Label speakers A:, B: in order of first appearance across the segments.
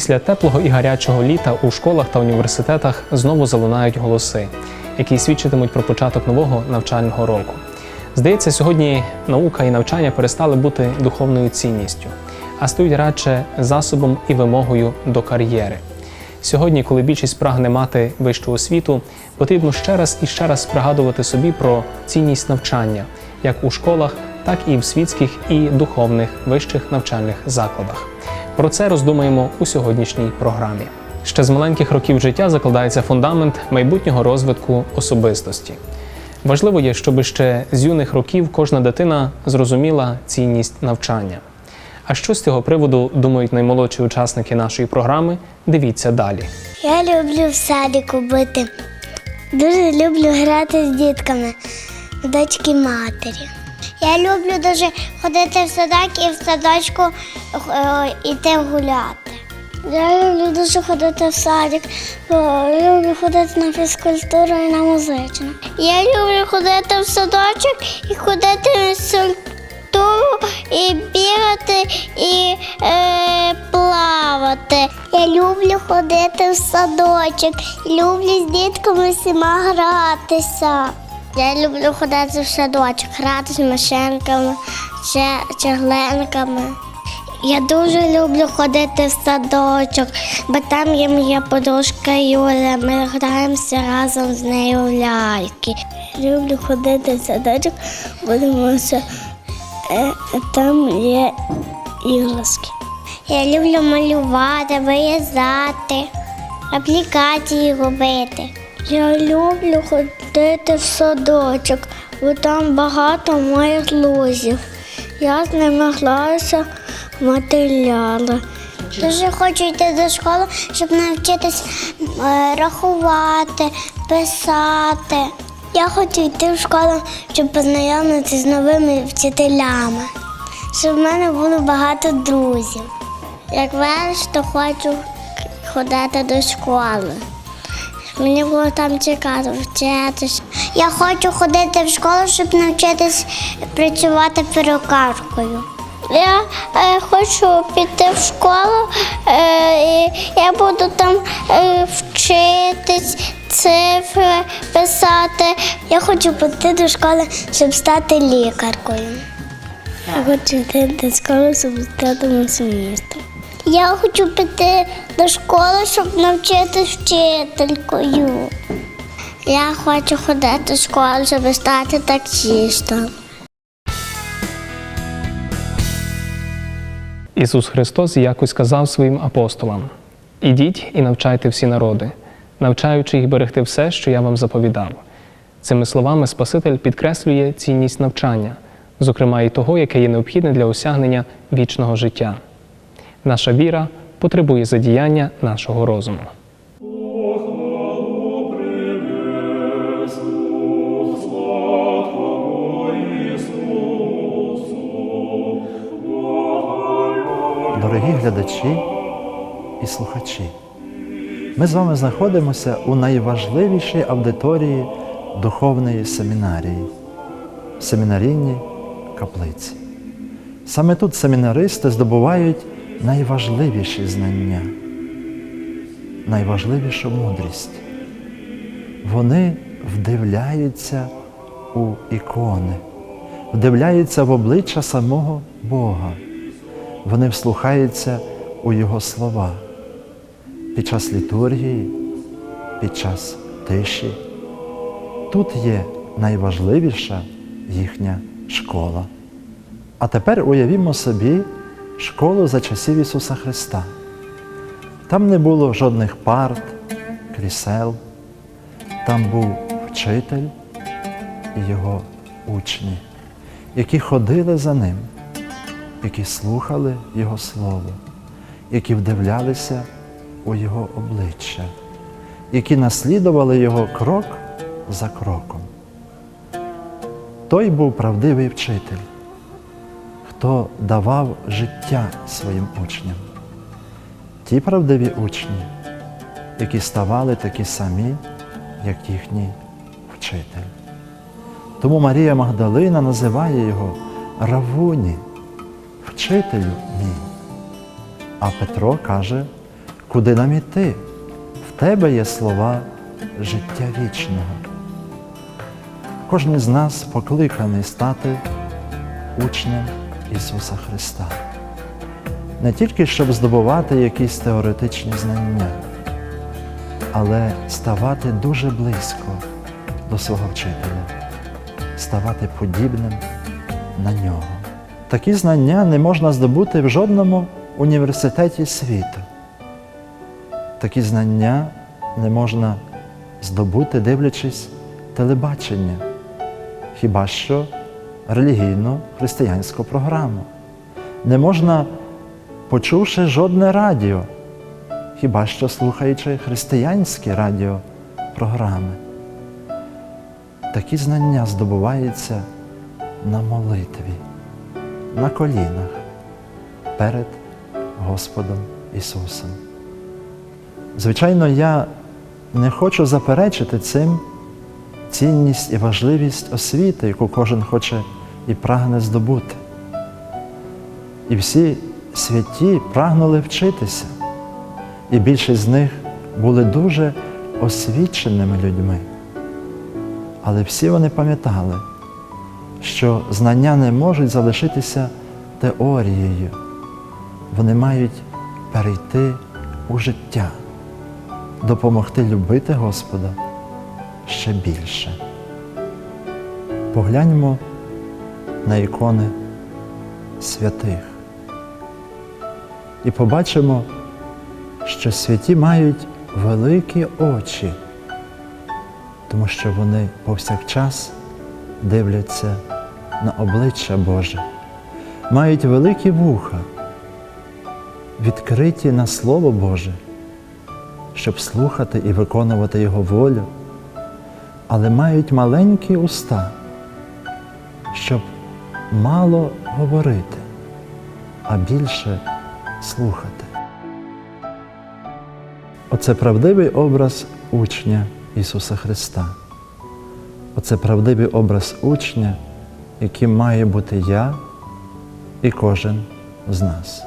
A: Після теплого і гарячого літа у школах та університетах знову залунають голоси, які свідчитимуть про початок нового навчального року. Здається, сьогодні наука і навчання перестали бути духовною цінністю, а стають радше засобом і вимогою до кар'єри. Сьогодні, коли більшість прагне мати вищу освіту, потрібно ще раз і ще раз пригадувати собі про цінність навчання, як у школах, так і в світських і духовних вищих навчальних закладах. Про це роздумаємо у сьогоднішній програмі. Ще з маленьких років життя закладається фундамент майбутнього розвитку особистості. Важливо є, щоб ще з юних років кожна дитина зрозуміла цінність навчання. А що з цього приводу думають наймолодші учасники нашої програми? Дивіться далі.
B: Я люблю в садику бути. Дуже люблю грати з дітками, дочки матері. Я люблю дуже ходити в садок і в садочку е, іти гуляти. Я люблю дуже ходити в садик, е, люблю ходити на фізкультуру і на музичну. Я люблю ходити в садочок і ходити на фізкультуру, і бігати, і е, плавати. Я люблю ходити в садочок, люблю з дітками всіма гратися. Я люблю ходити в садочок, грати з машинками, чаглинками. Я дуже люблю ходити в садочок, бо там є моя подружка Юля. Ми граємося разом з нею в ляльки. Люблю ходити в садочок, бо тому що е, там є іграшки. Я люблю малювати, вирізати, аплікації робити. Я люблю ходити в садочок, бо там багато моїх друзів. Я з ними граюся матеріали. Дуже хочу йти до школи, щоб навчитись е, рахувати, писати. Я хочу йти в школу, щоб познайомитися з новими вчителями, щоб в мене було багато друзів. Як виріс, то хочу ходити до школи. Мені було там цікаво вчитися. Я хочу ходити в школу, щоб навчитись працювати перукаркою. Я е, хочу піти в школу, е, і я буду там е, вчитись, цифри писати. Я хочу піти до школи, щоб стати лікаркою. Я хочу йти до школи, щоб стати масоністом. Я хочу піти до школи, щоб навчитися вчителькою. Я хочу ходити до школи, щоб стати таксістом.
A: Ісус Христос якось сказав своїм апостолам: Ідіть і навчайте всі народи, навчаючи їх берегти все, що я вам заповідав. Цими словами Спаситель підкреслює цінність навчання, зокрема і того, яке є необхідне для осягнення вічного життя. Наша віра потребує задіяння нашого розуму.
C: Дорогі глядачі і слухачі, ми з вами знаходимося у найважливішій аудиторії духовної семінарії семінарійній каплиці. Саме тут семінаристи здобувають найважливіші знання, найважливішу мудрість. Вони вдивляються у ікони, вдивляються в обличчя самого Бога. Вони вслухаються у Його слова під час літургії, під час тиші. Тут є найважливіша їхня школа. А тепер уявімо собі школу за часів Ісуса Христа. Там не було жодних парт, крісел, там був вчитель і його учні, які ходили за ним які слухали Його Слово, які вдивлялися у Його обличчя, які наслідували Його крок за кроком. Той був правдивий вчитель, хто давав життя своїм учням. Ті правдиві учні, які ставали такі самі, як їхній вчитель. Тому Марія Магдалина називає його Равуні вчителю мій. А Петро каже, куди нам іти? В тебе є слова життя вічного. Кожен з нас покликаний стати учнем Ісуса Христа. Не тільки щоб здобувати якісь теоретичні знання, але ставати дуже близько до свого вчителя, ставати подібним на нього. Такі знання не можна здобути в жодному університеті світу. Такі знання не можна здобути, дивлячись телебачення, хіба що релігійну християнську програму. Не можна, почувши жодне радіо, хіба що слухаючи християнські радіопрограми. Такі знання здобуваються на молитві, на колінах перед Господом Ісусом. Звичайно, я не хочу заперечити цим цінність і важливість освіти, яку кожен хоче і прагне здобути. І всі святі прагнули вчитися, і більшість з них були дуже освіченими людьми. Але всі вони пам'ятали, що знання не можуть залишитися теорією, вони мають перейти у життя, допомогти любити Господа ще більше. Погляньмо на ікони святих. І побачимо, що святі мають великі очі, тому що вони повсякчас дивляться на обличчя Боже, мають великі вуха, відкриті на Слово Боже, щоб слухати і виконувати Його волю, але мають маленькі уста, мало говорити, а більше слухати. Оце правдивий образ учня Ісуса Христа. Оце правдивий образ учня, яким має бути я і кожен з нас.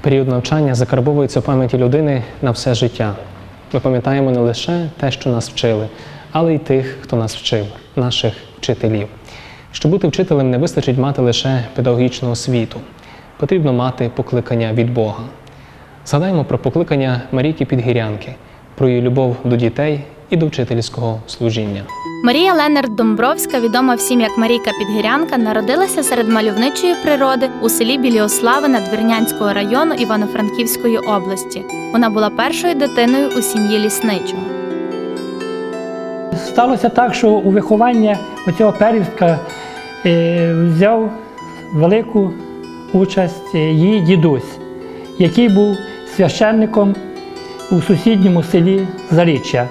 A: Період навчання закарбовується в пам'яті людини на все життя. Ми пам'ятаємо не лише те, що нас вчили, але й тих, хто нас вчив, наших вчителів. Щоб бути вчителем, не вистачить мати лише педагогічну освіту. Потрібно мати покликання від Бога. Згадаємо про покликання Марійки Підгірянки, про її любов до дітей і до вчительського служіння.
D: Марія Ленард Домбровська, відома всім як Марійка Підгірянка, народилася серед мальовничої природи у селі Біліослави Надвірнянського району Івано-Франківської області. Вона була першою дитиною у сім'ї лісничого.
E: Сталося так, що у вихованні оцього первістка е, взяв велику участь е, її дідусь, який був священником у сусідньому селі Заріччя.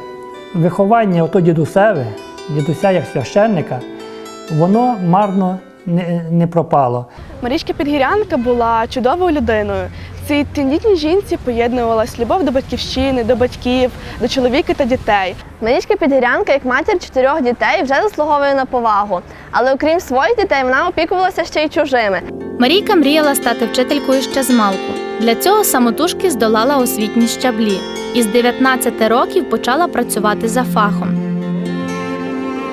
E: Виховання ото дідусеве, дідуся як священника, воно марно не, не пропало.
F: Марічка Підгірянка була чудовою людиною. Цій тендітній жінці поєднувалась любов до батьківщини, до батьків, до чоловіка та дітей.
G: Марічка Підгірянка, як матір чотирьох дітей, вже заслуговує на повагу. Але окрім своїх дітей, вона опікувалася ще й чужими.
D: Марійка мріяла стати вчителькою ще з малку. Для цього самотужки здолала освітні щаблі і з 19 років почала працювати за фахом.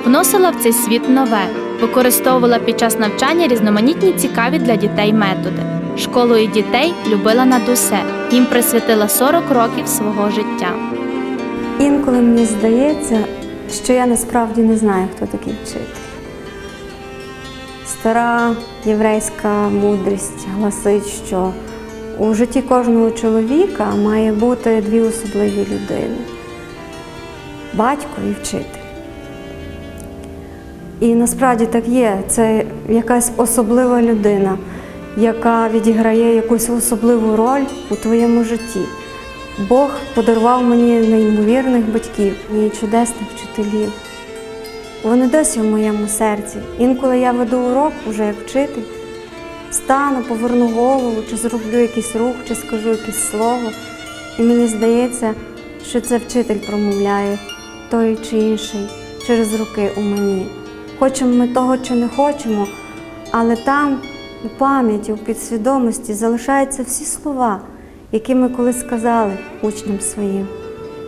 D: Вносила в цей світ нове, використовувала під час навчання різноманітні цікаві для дітей методи. Школу і дітей любила над усе, їм присвятила 40 років свого життя.
H: Інколи мені здається, що я насправді не знаю, хто такий вчитель. Стара єврейська мудрість гласить, що у житті кожного чоловіка має бути дві особливі людини батько і вчитель. І насправді так є. Це якась особлива людина, яка відіграє якусь особливу роль у твоєму житті. Бог подарував мені неймовірних батьків і чудесних вчителів. Вони досі в моєму серці. Інколи я веду урок уже як вчитель, стану, поверну голову, чи зроблю якийсь рух, чи скажу якесь слово. І мені здається, що це вчитель промовляє той чи інший через руки у мені. хочемо ми того чи не хочемо, але там у пам'яті, у підсвідомості залишаються всі слова, які ми колись сказали учням своїм.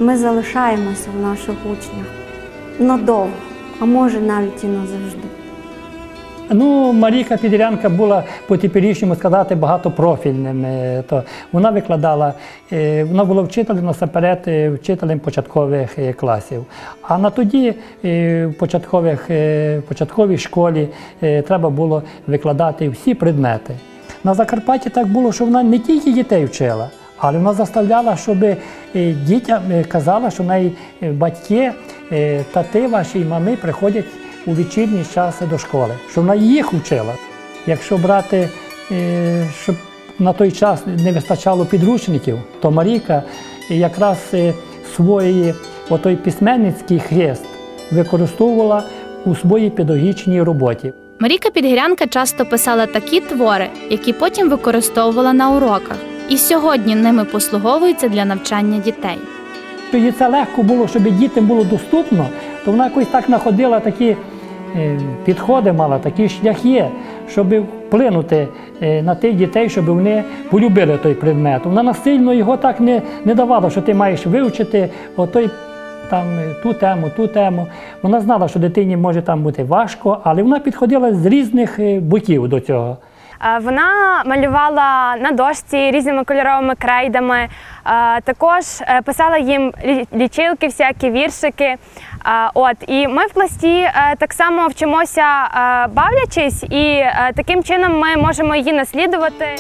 H: Ми залишаємося в наших учнях надовго, а може навіть і назавжди.
E: Ну, Марійка Підрянка була по теперішньому сказати багатопрофільним. Е, То вона викладала, е, вона була вчителем насамперед е, вчителем початкових класів. А на тоді в початкових, початковій школі треба було викладати всі предмети. На Закарпатті так було, що вона не тільки дітей вчила, але вона заставляла, щоб дітям казала, що в неї батьки, тати ваші і мами приходять у вечірні часи до школи, що вона їх вчила. Якщо брати, е, щоб на той час не вистачало підручників, то Марійка якраз е, свої отой письменницький хрест використовувала у своїй педагогічній роботі.
D: Марійка Підгірянка часто писала такі твори, які потім використовувала на уроках, і сьогодні ними послуговуються для навчання дітей.
E: Їй це легко було, щоб дітям було доступно, то вона якось так знаходила такі е, підходи, мала такі шляхи, щоб вплинути е, на тих дітей, щоб вони полюбили той предмет. Вона насильно його так не, не давала, що ти маєш вивчити отой, там, е, ту тему, ту тему. Вона знала, що дитині може там бути важко, але вона підходила з різних е, боків до цього.
I: Е, Вона малювала на дошці різними кольоровими крейдами. Е, Також е, писала їм лі- лічилки, всякі віршики. От і ми в пласті е, так само вчимося е, бавлячись, і е, таким чином ми можемо її наслідувати.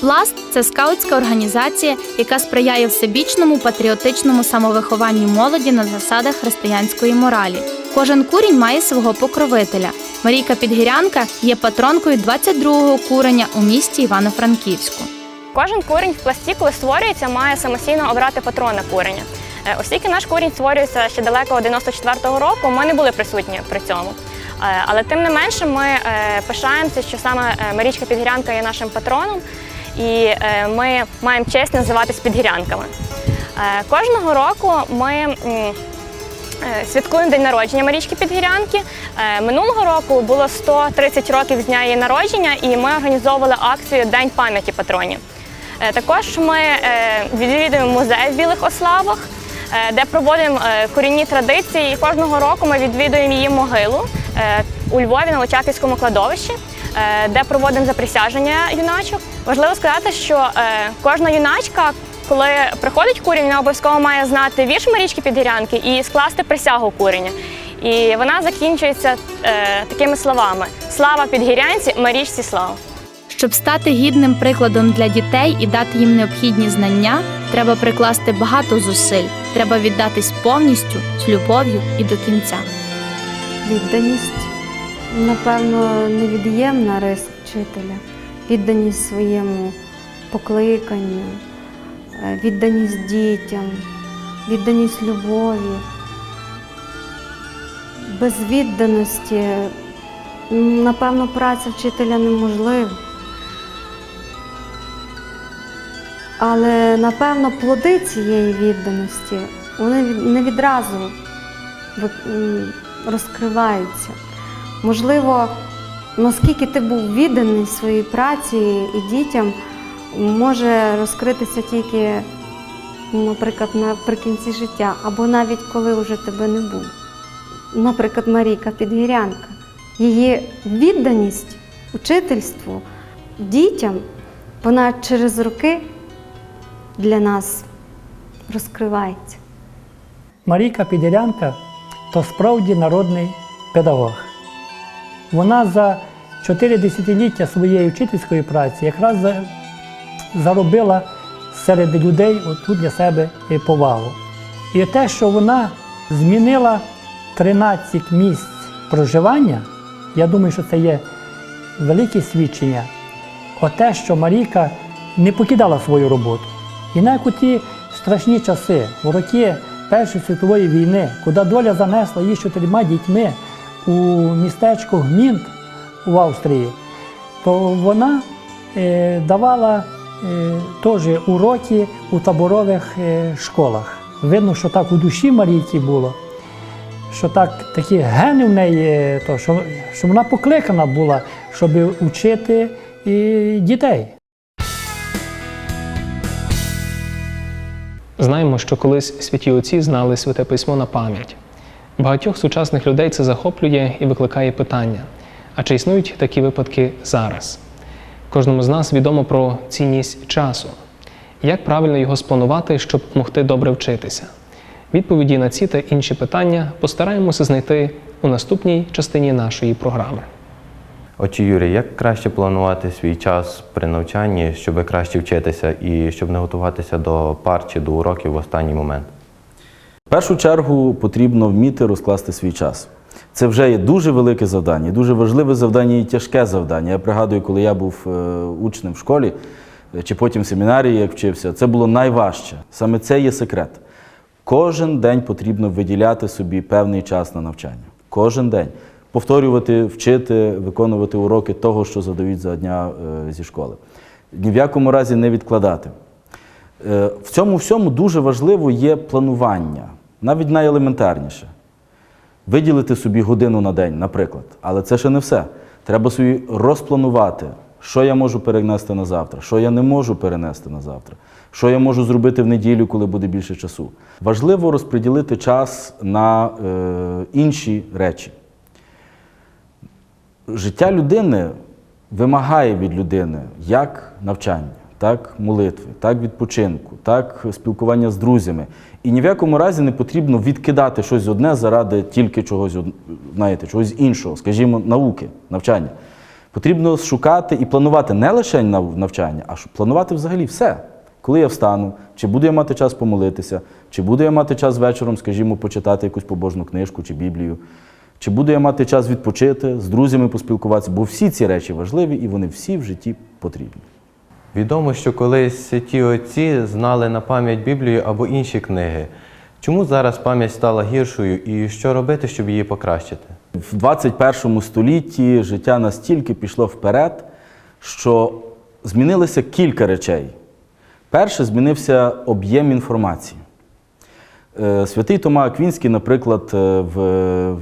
D: Пласт це скаутська організація, яка сприяє всебічному патріотичному самовихованню молоді на засадах християнської моралі. Кожен курінь має свого покровителя. Марійка Підгірянка є патронкою 22-го куреня у місті Івано-Франківську.
I: Кожен курінь в пласті, коли створюється, має самостійно обрати патрона куреня. Е, Оскільки наш курінь створюється ще далеко 94-го року, ми не були присутні при цьому. Е, Але тим не менше ми е, пишаємося, що саме Марічка Підгірянка є нашим патроном, і ми маємо честь називатись підгірянками. Кожного року ми Святкуємо день народження Марічки Підгірянки. Минулого року було 130 років з дня її народження, і ми організовували акцію День пам'яті патронів. Також ми відвідуємо музей в Білих Ославах, де проводимо е, корінні традиції. Кожного року ми відвідуємо її могилу е, у Львові на Личаківському кладовищі, е, де проводимо заприсяження юначок. Важливо сказати, що е, кожна юначка коли приходить курінь, вона обов'язково має знати вірш Марічки Підгірянки і скласти присягу курення. І вона закінчується е, такими словами: Слава підгірянці, Марічці слава.
D: Щоб стати гідним прикладом для дітей і дати їм необхідні знання, треба прикласти багато зусиль. Треба віддатись повністю з любов'ю і до кінця.
H: Відданість, напевно, невід'ємна рис вчителя, відданість своєму покликанню, е, відданість дітям, відданість любові. Без відданості, напевно, праця вчителя неможлива. Але напевно плоди цієї відданості вони не відразу розкриваються. Можливо, наскільки ти був відданий своїй праці і дітям, може розкритися тільки, наприклад, наприкінці життя, або навіть коли вже тебе не було. Наприклад, Марійка Підгірянка. Її відданість учительству дітям, вона через роки для нас розкривається.
E: Марійка Підірянка то справді народний педагог. Вона за чотири десятиліття своєї вчительської праці якраз заробила серед людей оту для себе повагу. І те, що вона змінила 13 місць проживання, я думаю, що це є велике свідчення. Оте, що Марійка не покидала свою роботу. І навіть у ті страшні часи, у роки Першої світової війни, куди доля занесла її з чотирма дітьми у містечко Гмінт в Австрії, то вона е, давала е, теж уроки у таборових е, школах. Видно, що так у душі Марійки було. що так, такі гени в неї, то, що, що вона покликана була, щоб вчити і дітей.
A: Знаємо, що колись святі отці знали святе письмо на пам'ять. Багатьох сучасних людей це захоплює і викликає питання. А чи існують такі випадки зараз? Кожному з нас відомо про цінність часу. Як правильно його спланувати, щоб могти добре вчитися? Відповіді на ці та інші питання постараємося знайти у наступній частині нашої програми.
J: Отче Юрій, як краще планувати свій час при навчанні, щоб краще вчитися і щоб не готуватися до пар чи до уроків в останній момент?
K: В першу чергу потрібно вміти розкласти свій час. Це вже є дуже велике завдання, дуже важливе завдання і тяжке завдання. Я пригадую, коли я був е, учнем в школі е, чи потім в семінарії, як вчився, це було найважче. Саме це є секрет. Кожен день потрібно виділяти собі певний час на навчання. Кожен день. Повторювати, вчити, виконувати уроки того, що задають за дня е, зі школи. Ні в якому разі не відкладати. Е, В цьому всьому дуже важливо є планування, навіть найелементарніше. Виділити собі годину на день, наприклад. Але це ще не все. Треба собі розпланувати, що я можу перенести на завтра, що я не можу перенести на завтра, що я можу зробити в неділю, коли буде більше часу. Важливо розподілити час на е, інші речі. Життя людини вимагає від людини як навчання, так молитви, так відпочинку, так спілкування з друзями. І ні в якому разі не потрібно відкидати щось одне заради тільки чогось, знаєте, чогось іншого, скажімо, науки, навчання. Потрібно шукати і планувати не лише навчання, а планувати взагалі все. Коли я встану, чи буду я мати час помолитися, чи буду я мати час вечором, скажімо, почитати якусь побожну книжку чи Біблію, чи буду я мати час відпочити, з друзями поспілкуватися, бо всі ці речі важливі і вони всі в житті потрібні.
J: Відомо, що колись ті отці знали на пам'ять Біблію або інші книги. Чому зараз пам'ять стала гіршою і що робити, щоб її покращити?
K: В 21 столітті життя настільки пішло вперед, що змінилося кілька речей. Перше, змінився об'єм інформації. Е, Святий Тома Аквінський, наприклад, е, в,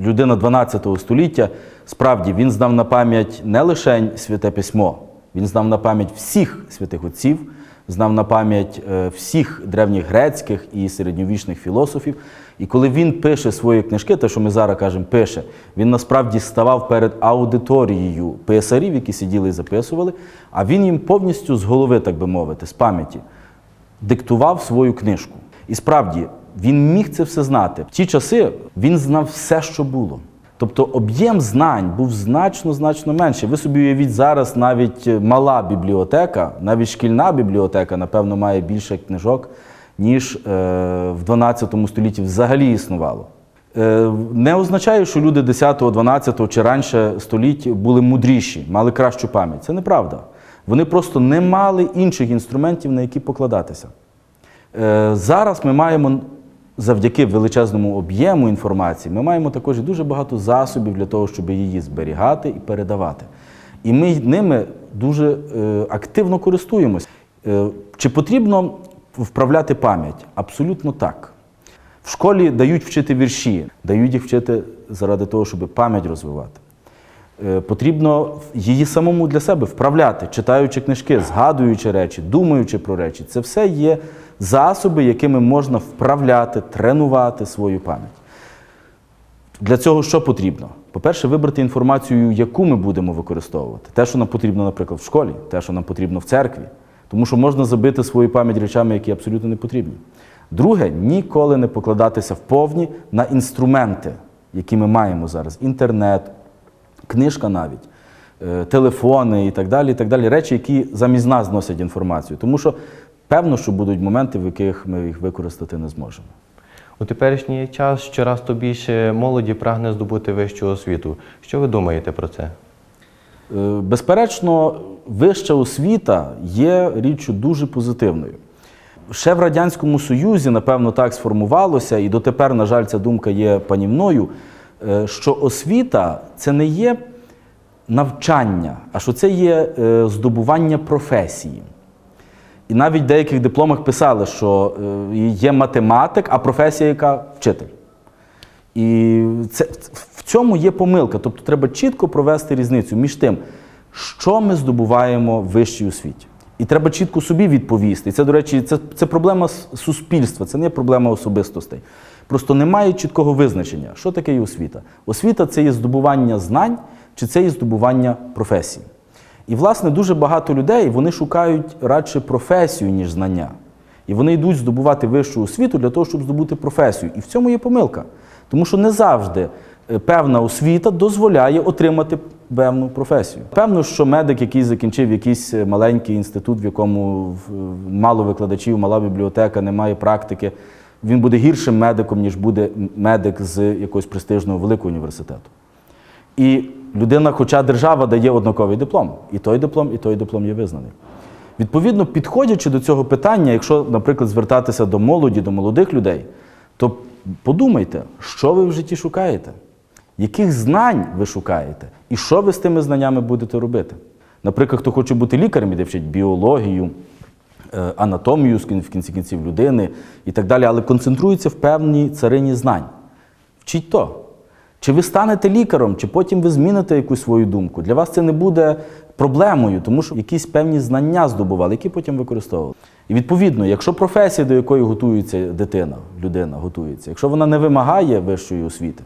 K: людина 12 століття, справді він знав на пам'ять не лише святе письмо, він знав на пам'ять всіх святих отців, знав на пам'ять е, всіх древніх грецьких і середньовічних філософів. І коли він пише свої книжки, те, що ми зараз кажемо, пише, він насправді ставав перед аудиторією писарів, які сиділи і записували, а він їм повністю з голови, так би мовити, з пам'яті диктував свою книжку. І справді він міг це все знати. В ті часи він знав все, що було. Тобто об'єм знань був значно значно менший. Ви собі уявіть зараз навіть мала бібліотека, навіть шкільна бібліотека, напевно, має більше книжок, ніж е, в 12 столітті взагалі існувало. Е, не означає, що люди 10, 12 чи раніше століть були мудріші, мали кращу пам'ять. Це неправда. Вони просто не мали інших інструментів, на які покладатися. Е, Зараз ми маємо завдяки величезному об'єму інформації, ми маємо також дуже багато засобів для того, щоб її зберігати і передавати. І ми ними дуже е, активно користуємось. Е, Чи потрібно вправляти пам'ять? Абсолютно так. В школі дають вчити вірші, дають їх вчити заради того, щоб пам'ять розвивати. Потрібно її самому для себе вправляти, читаючи книжки, згадуючи речі, думаючи про речі. Це все є засоби, якими можна вправляти, тренувати свою пам'ять. Для цього що потрібно? По-перше, вибрати інформацію, яку ми будемо використовувати. Те, що нам потрібно, наприклад, в школі, те, що нам потрібно в церкві. Тому що можна забити свою пам'ять речами, які абсолютно не потрібні. Друге, ніколи не покладатися вповні на інструменти, які ми маємо зараз: інтернет, книжка навіть, е, телефони і так далі, і так далі. Речі, які замість нас зносять інформацію. Тому що певно, що будуть моменти, в яких ми їх використати не зможемо.
J: У теперішній час щораз то більше молоді прагне здобути вищу освіту. Що ви думаєте про це?
K: Е, Безперечно, вища освіта є річчю дуже позитивною. Ще в Радянському Союзі, напевно, так сформувалося, і дотепер, на жаль, ця думка є панівною, е, що освіта це не є навчання, а що це є е, здобування професії. І навіть в деяких дипломах писали, що е, є математик, а професія яка вчитель. І це, в цьому є помилка. Тобто треба чітко провести різницю між тим, що ми здобуваємо в вищій освіті. І треба чітко собі відповісти. І це, до речі, це, це проблема суспільства, це не проблема особистостей. Просто немає чіткого визначення, що таке є освіта. Освіта це є здобування знань чи це є здобування професії. І, власне, дуже багато людей вони шукають радше професію, ніж знання. І вони йдуть здобувати вищу освіту для того, щоб здобути професію. І в цьому є помилка. Тому що не завжди е, певна освіта дозволяє отримати певну професію. Певно, що медик, який закінчив якийсь е, маленький інститут, в якому мало викладачів, мала бібліотека, немає практики, він буде гіршим медиком, ніж буде медик з якогось престижного великого університету. І людина, хоча держава дає однаковий диплом, і той диплом, і той диплом є визнаний. Відповідно, підходячи до цього питання, якщо, наприклад, звертатися до молоді, до молодих людей, то подумайте, що ви в житті шукаєте, яких знань ви шукаєте, і що ви з тими знаннями будете робити. Наприклад, хто хоче бути лікарем, іде вчить біологію, е, анатомію в кінці кінців людини і так далі, але концентрується в певній царині знань. Вчіть то. Чи ви станете лікарем, чи потім ви зміните якусь свою думку. Для вас це не буде проблемою, тому що якісь певні знання здобували, які потім використовували. І відповідно, якщо професія, до якої готується дитина, людина готується, якщо вона не вимагає вищої освіти,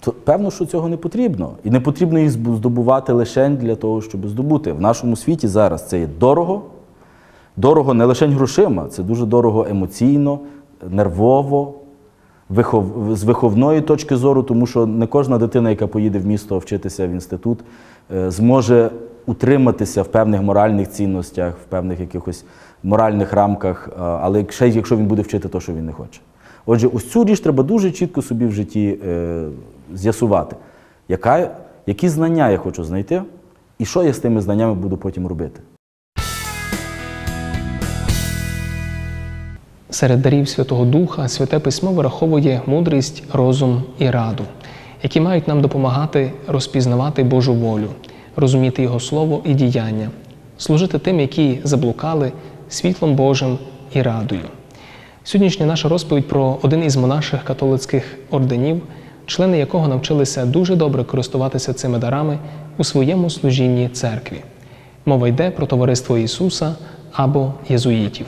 K: то певно, що цього не потрібно. І не потрібно їх здобувати лише для того, щоб здобути. В нашому світі зараз це є дорого, дорого не лише грошима, це дуже дорого емоційно, нервово, вихов... з виховної точки зору, тому що не кожна дитина, яка поїде в місто вчитися в інститут, е, зможе утриматися в певних моральних цінностях, в певних якихось моральних рамках, але ще якщо він буде вчити те, що він не хоче. Отже, ось цю річ треба дуже чітко собі в житті е, з'ясувати, які знання я хочу знайти, і що я з тими знаннями буду потім робити.
A: Серед дарів Святого Духа Святе Письмо вираховує мудрість, розум і раду, які мають нам допомагати розпізнавати Божу волю, розуміти Його слово і діяння, служити тим, які заблукали світлом Божим і радою. Сьогоднішня наша розповідь про один із монаших католицьких орденів, члени якого навчилися дуже добре користуватися цими дарами у своєму служінні церкві. Мова йде про товариство Ісуса або єзуїтів.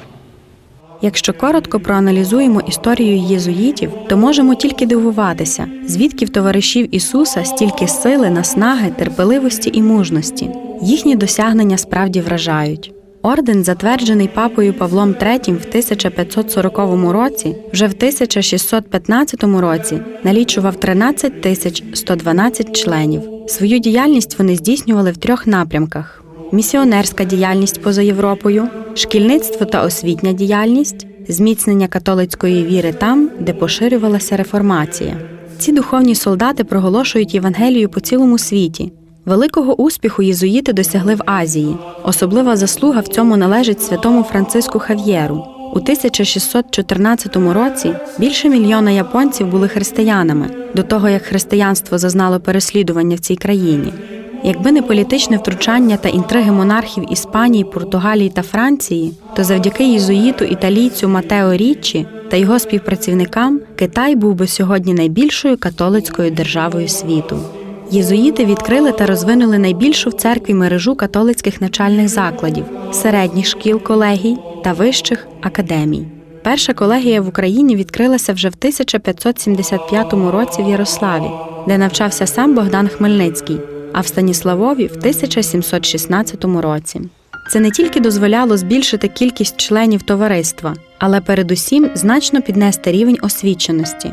L: Якщо коротко проаналізуємо історію єзуїтів, то можемо тільки дивуватися, звідки в товаришів Ісуса стільки сили, наснаги, терпеливості і мужності. Їхні досягнення справді вражають. Орден, затверджений папою Павлом III в 1540 році, вже в 1615 році налічував 13 тисяч 112 членів. Свою діяльність вони здійснювали в трьох напрямках: місіонерська діяльність поза Європою, шкільництво та освітня діяльність, зміцнення католицької віри там, де поширювалася реформація. Ці духовні солдати проголошують Євангелію по цілому світі. Великого успіху єзуїти досягли в Азії. Особлива заслуга в цьому належить святому Франциску Хав'єру. У 1614 році більше мільйона японців були християнами до того, як християнство зазнало переслідування в цій країні. Якби не політичне втручання та інтриги монархів Іспанії, Португалії та Франції, то завдяки єзуїту італійцю Матео Річчі та його співпрацівникам Китай був би сьогодні найбільшою католицькою державою світу. Єзуїти відкрили та розвинули найбільшу в церкві мережу католицьких навчальних закладів, середніх шкіл колегій та вищих академій. Перша колегія в Україні відкрилася вже в 1575 році в Ярославі, де навчався сам Богдан Хмельницький, а в Станіславові в 1716 році. Це не тільки дозволяло збільшити кількість членів товариства, але передусім значно піднести рівень освіченості.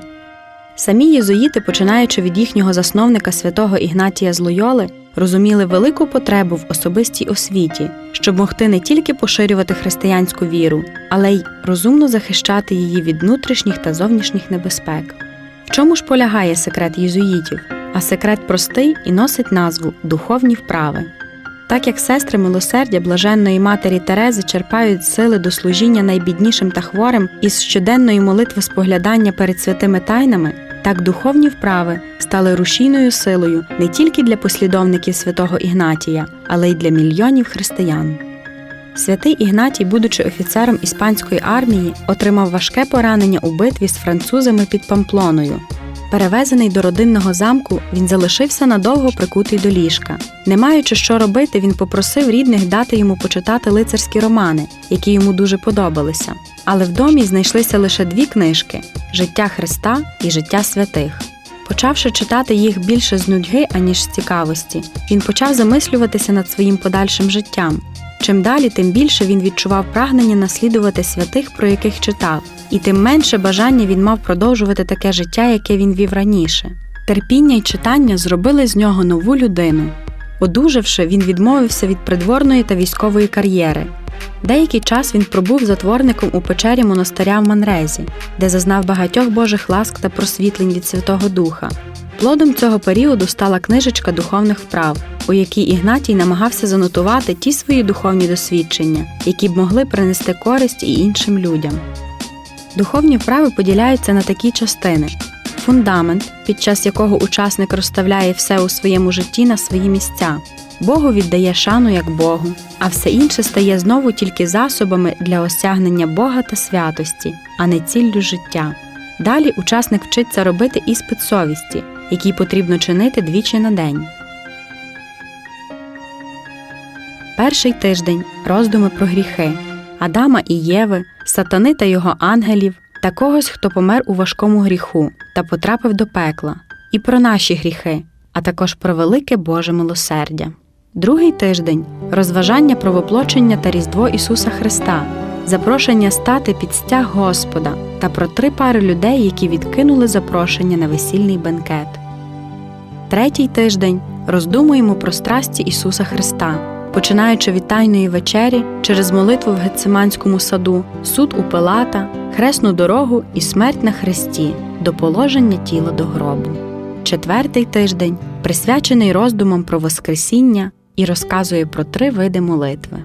L: Самі єзуїти, починаючи від їхнього засновника святого Ігнатія з Лойоли, розуміли велику потребу в особистій освіті, щоб могти не тільки поширювати християнську віру, але й розумно захищати її від внутрішніх та зовнішніх небезпек. В чому ж полягає секрет єзуїтів? А секрет простий і носить назву духовні вправи. Так як сестри милосердя блаженної матері Терези черпають сили до служіння найбіднішим та хворим із щоденної молитви споглядання перед святими тайнами, так духовні вправи стали рушійною силою не тільки для послідовників святого Ігнатія, але й для мільйонів християн. Святий Ігнатій, будучи офіцером іспанської армії, отримав важке поранення у битві з французами під Памплоною. Перевезений до родинного замку, він залишився надовго прикутий до ліжка. Не маючи що робити, він попросив рідних дати йому почитати лицарські романи, які йому дуже подобалися. Але в домі знайшлися лише дві книжки: Життя Христа і Життя святих. Почавши читати їх більше з нудьги, аніж з цікавості, він почав замислюватися над своїм подальшим життям. Чим далі, тим більше він відчував прагнення наслідувати святих, про яких читав, і тим менше бажання він мав продовжувати таке життя, яке він вів раніше. Терпіння й читання зробили з нього нову людину. Одужавши, він відмовився від придворної та військової кар'єри. Деякий час він пробув затворником у печері монастиря в Манрезі, де зазнав багатьох божих ласк та просвітлень від Святого Духа. Плодом цього періоду стала книжечка духовних вправ, у якій Ігнатій намагався занотувати ті свої духовні досвідчення, які б могли принести користь і іншим людям. Духовні вправи поділяються на такі частини: фундамент, під час якого учасник розставляє все у своєму житті на свої місця, Богу віддає шану як Богу, а все інше стає знову тільки засобами для осягнення Бога та святості, а не ціллю життя. Далі учасник вчиться робити іспит совісті, який потрібно чинити двічі на день. Перший тиждень роздуми про гріхи Адама і Єви, сатани та його ангелів, та когось, хто помер у важкому гріху та потрапив до пекла, і про наші гріхи, а також про велике Боже милосердя. Другий тиждень розважання про воплочення та Різдво Ісуса Христа, запрошення стати під стяг Господа та про три пари людей, які відкинули запрошення на весільний бенкет. Третій тиждень роздумуємо про страсті Ісуса Христа, починаючи від Тайної вечері через молитву в Гециманському саду, суд у Пилата, хресну дорогу і смерть на хресті до положення тіла до гробу. Четвертий тиждень присвячений роздумам про Воскресіння і розказує про три види молитви.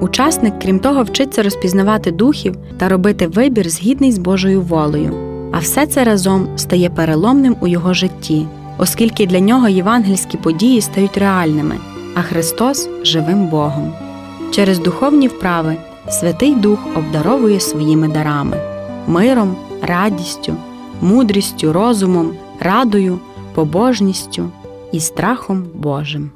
L: Учасник, крім того, вчиться розпізнавати духів та робити вибір згідний з Божою волею. А все це разом стає переломним у його житті, оскільки для нього євангельські події стають реальними, а Христос живим Богом. Через духовні вправи Святий Дух обдаровує своїми дарами миром, радістю, мудрістю, розумом, радою, побожністю і страхом Божим.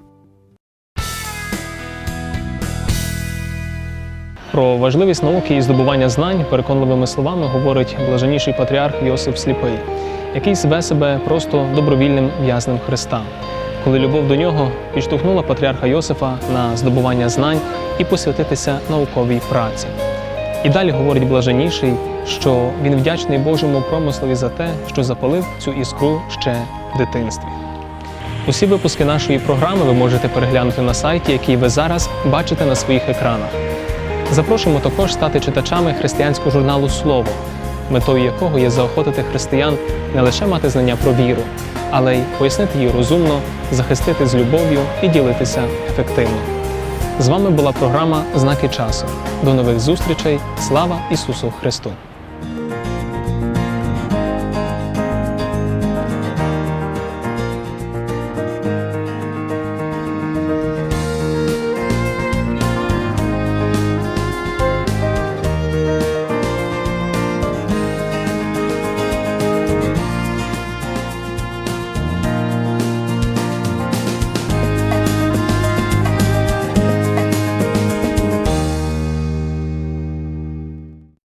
A: Про важливість науки і здобування знань переконливими словами говорить блаженніший патріарх Йосиф Сліпий, який зве себе просто добровільним в'язнем Христа, коли любов до нього підштовхнула патріарха Йосифа на здобування знань і посвятитися науковій праці. І далі говорить блаженніший, що він вдячний Божому промислові за те, що запалив цю іскру ще в дитинстві. Усі випуски нашої програми ви можете переглянути на сайті, який ви зараз бачите на своїх екранах. Запрошуємо також стати читачами християнського журналу Слово, метою якого є заохотити християн не лише мати знання про віру, але й пояснити її розумно, захистити з любов'ю і ділитися ефективно. З вами була програма Знаки часу. До нових зустрічей. Слава Ісусу Христу!